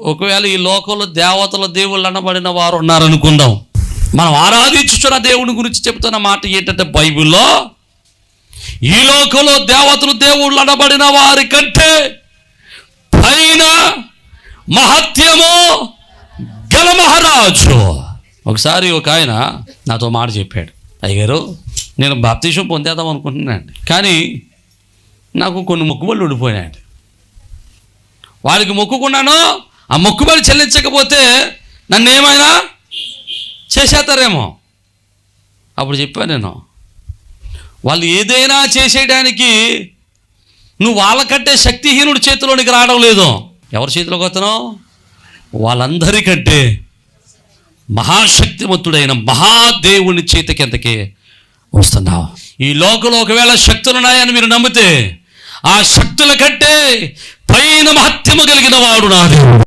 ఒకవేళ ఈ లోకంలో దేవతల దేవుళ్ళు అనబడిన వారు ఉన్నారనుకుందాం. మనం ఆరాధించుచున్న దేవుని గురించి చెప్తున్న మాట ఏంటంటే బైబిల్లో ఈ లోకంలో దేవతలు దేవుళ్ళు అనబడిన వారి కంటే పైన మహత్యము గల మహారాజు. ఒకసారి ఒక ఆయన నాతో మాట చెప్పాడు. అయ్యగారు నేను బాప్తీషం పొందేద్దాం అనుకుంటున్నాను కానీ నాకు కొన్ని మొక్కుబళ్ళు ఉండిపోయినాయండి వారికి మొక్కుకున్నాను ఆ మొక్కుబడి చెల్లించకపోతే నన్ను ఏమైనా చేసేస్తారేమో? అప్పుడు చెప్పాను నేను. వాళ్ళు ఏదైనా చేసేయడానికి నువ్వు వాళ్ళకంటే శక్తిహీనుడి చేతిలోనికి రావడం లేదు. ఎవరి చేతిలోకి వస్తున్నావు? వాళ్ళందరికంటే మహాశక్తివంతుడైన మహాదేవుని చేతికి కిందకి వస్తున్నావు. ఈ లోకంలో ఒకవేళ శక్తులు ఉన్నాయని మీరు నమ్మితే ఆ శక్తుల కంటే పైన మహత్యము కలిగిన వాడు నా దేవుడు.